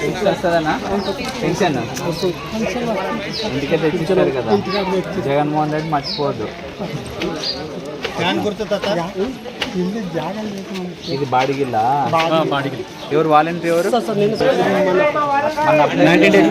Pension వస్తుందన్నా? Pension? ఇంటికే తెచ్చిస్తారు కదా. జగన్మోహన్ రెడ్డి మర్చిపోవద్దు. ఇది బాడిగిల్లా ఎవరు వాలంటీర్ ఎవరు? నైన్టీన్ డేస్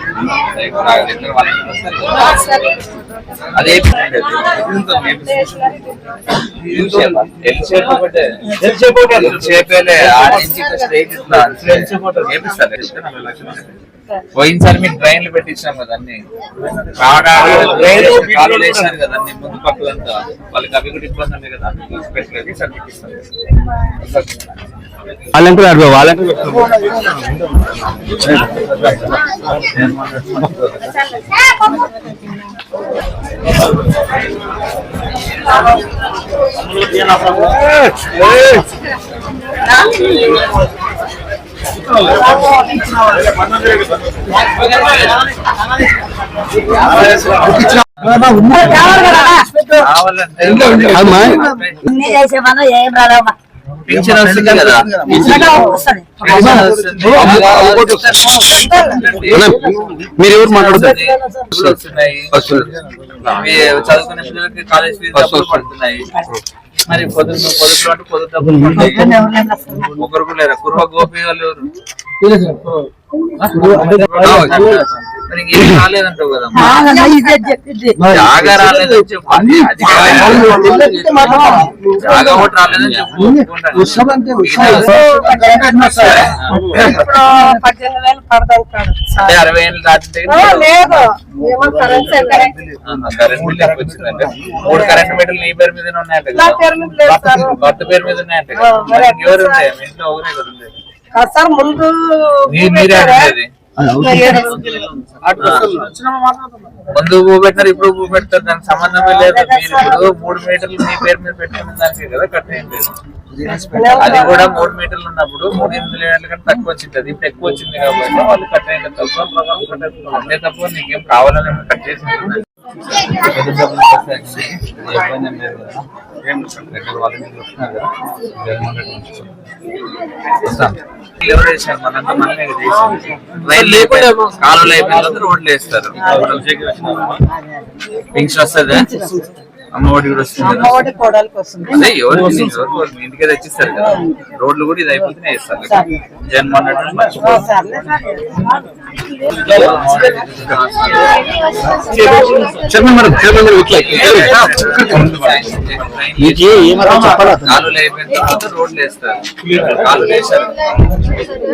అదే పోయినసారి మీకు ట్రైన్లు పెట్టించాం కదండి అన్ని కాలు ముందు పక్కలంతా వాళ్ళకి అవి కూడా ఇబ్బంది ఉంది కదా పెట్టలేదు సార్ అడుగు వాలంటీర్ కావాలంటే ఇన్ని చేసే మనం ఏం రాదమ్మా పింఛన్ వస్తుంది కదా. వస్తుంది మీరు ఎవరు మాట్లాడుతారు? చదువుకునే పిల్లలకి కాలేజ్ ఫీజు డబ్బులు పడుతున్నాయి. మరి పొద్దున్న అంటే పొద్దు డబ్బులు ఒకరు కూడా లేరు? కుర్వ గోపి వాళ్ళు ఎవరు? మరి ఇంకేం రాలేదంటావు కదా జాగా రాలేదని చెప్పండి అది జాగా ఒకటి రాలేదని చెప్పు. పద్దెనిమిది వేలు పడతాడు అంటే అరవై ఏళ్ళు దాటితే లేదు. ఏమో కరెన్సీ కరెంట్ బిల్ ఎక్కువ వచ్చిందంటే. మూడు కరెంట్ బిల్లు నీ పేరు మీద ఉన్నాయంట భర్త పేరు మీద ఉన్నాయంట ఎవరు ఉంటాయి ఇంట్లో ఒకరే కదా సార్ ముందు మీరే ముందు భూ పెట్టారు ఇప్పుడు భూ పెడతారు దానికి సంబంధమే లేదు. మీరు ఇప్పుడు మూడు మీటర్లు మీ పేరు మీద పెట్టుకున్న దానికి కదా కట్టేయండి అది కూడా మూడు మీటర్లు ఉన్నప్పుడు మూడు ఎనిమిది మీటర్ల కంటే తక్కువ వచ్చింది. అది ఇప్పుడు ఎక్కువ వచ్చింది కాబట్టి వాళ్ళు కట్టేయండి తప్ప అంతే తప్ప నీకేం కావాలని కట్ చేసి కదా లేకుండా కాలువలు అయిపోయిన రోడ్లు వేస్తారు. పింఛన్ వస్తుందా అమ్మఒడి కూడా? అమ్మఒడి కోడలికి వస్తుంది అదే ఎవరు ఎవరు మీ ఇంటికి తెచ్చిస్తారు కదా రోడ్లు కూడా ఇది అయిపోతేనే వేస్తారు చెప్పండి మేడం చెప్పండి? కాలువలు అయిపోయిన తర్వాత రోడ్లు వేస్తారు కాలువలు వేస్తారు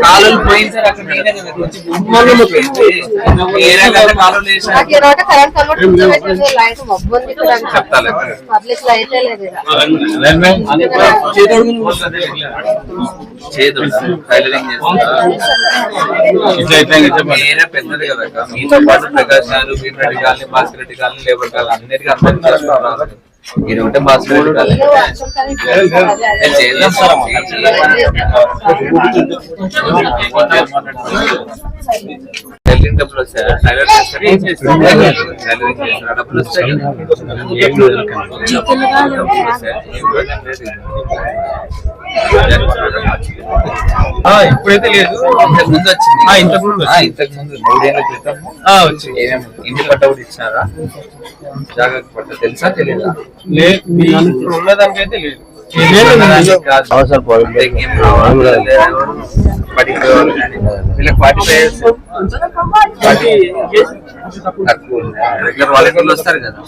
కాలువలు పోయింది సార్ అక్కడ. ఏ రకంగా కాలువలు వేసారు చేదు రోడ్డు టైలరింగ్ చేస్తున్నా పెద్దది కదా మీతో పాటు ప్రకాష్ గారు భీమరెడ్డి గారిని భాస్కర్ రెడ్డి గారిని లేబర్ గారిని అన్నిటికీ అందరికీ కష్టం ఇది ఉంటే భాస్కర్ రెడ్డి గారిని చేద్దాం సార్ డబ్బులు వస్తాయా. టైలర్ చేస్తారు? టైలరింగ్ చేస్తారు? డబ్బులు వస్తాయి. డబ్బులు వస్తాయా? ఇప్పుడైతే లేదు. ఇంతకు ముందు వచ్చింది. ఆ, ఇంతకు ముందు ఆ, ఇంతకు ముందు మూడేళ్ళ క్రితం వచ్చింది ఇంటి పట్ట కూడా ఇచ్చినారా? జాగ్రత్త పట్ట తెలుసా? తెలియదా లేదు. ఉన్నదానికైతే లేదు. అవసరం వీళ్ళకి ఫార్టీ ఫైవ్ రెగ్యులర్ వాలంటీర్లు వస్తారు కదా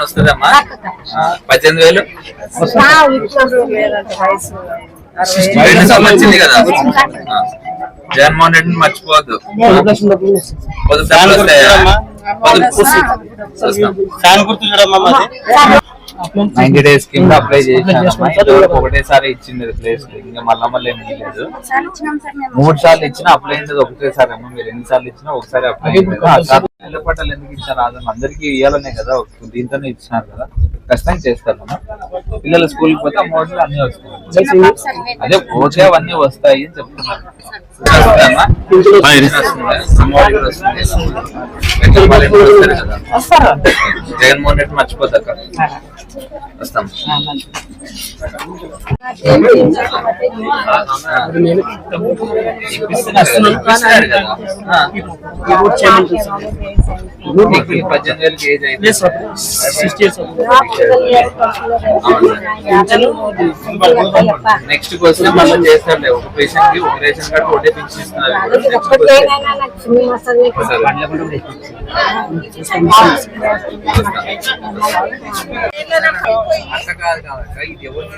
వస్తుందమ్మా పద్దెనిమిది వేలు వచ్చింది కదా. జగన్మోహన్ రెడ్డిని మర్చిపోవద్దు ఫ్యాన్ గుర్తు చూడమ్మా నైన్టీ డేస్ కింద అప్లై ఇంతవరకు ఒకటేసారి ఇచ్చింది ప్లేస్ ఇంకా మళ్ళా మళ్ళీ ఏమి లేదు మూడు సార్లు ఇచ్చినా అప్లై అయింది ఒకటేసారి అమ్మా. మీరు ఎన్ని సార్లు ఇచ్చినా ఒకసారి అప్లై ఇళ్ళ పట్టాలు ఎందుకు ఇచ్చారు? అదమ్మా అందరికి ఇవ్వాలనే కదా. దీంతోనే ఇచ్చినారు కదా. ఖచ్చితంగా చేస్తారు అమ్మా. పిల్లలు స్కూల్ పోతే అమౌంట్లు అన్ని వస్తాయి. అదే పోతే అవన్నీ వస్తాయి అని చెప్తున్నాను జగన్మోహన్ రెడ్డి మర్చిపోతాక. వస్తాం. పద్దెనిమిది వేలకి ఏజ్ అయితే నెక్స్ట్ క్వశ్చన్ మళ్ళీ చేస్తారులే. ఒక పేషెంట్కి ఒక రేషన్ కార్డు ఒకటే పింఛన్ ఇస్తున్నారు నెక్స్ట్ అట్లా కాదు కాదక్క ఇది ఎవరు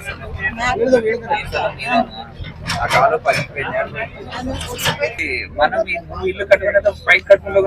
ఆ కాలు పగిలిపోయింది మనం ఈ- ఇల్లు కట్టుకునే పైకి కట్టుకుంటూ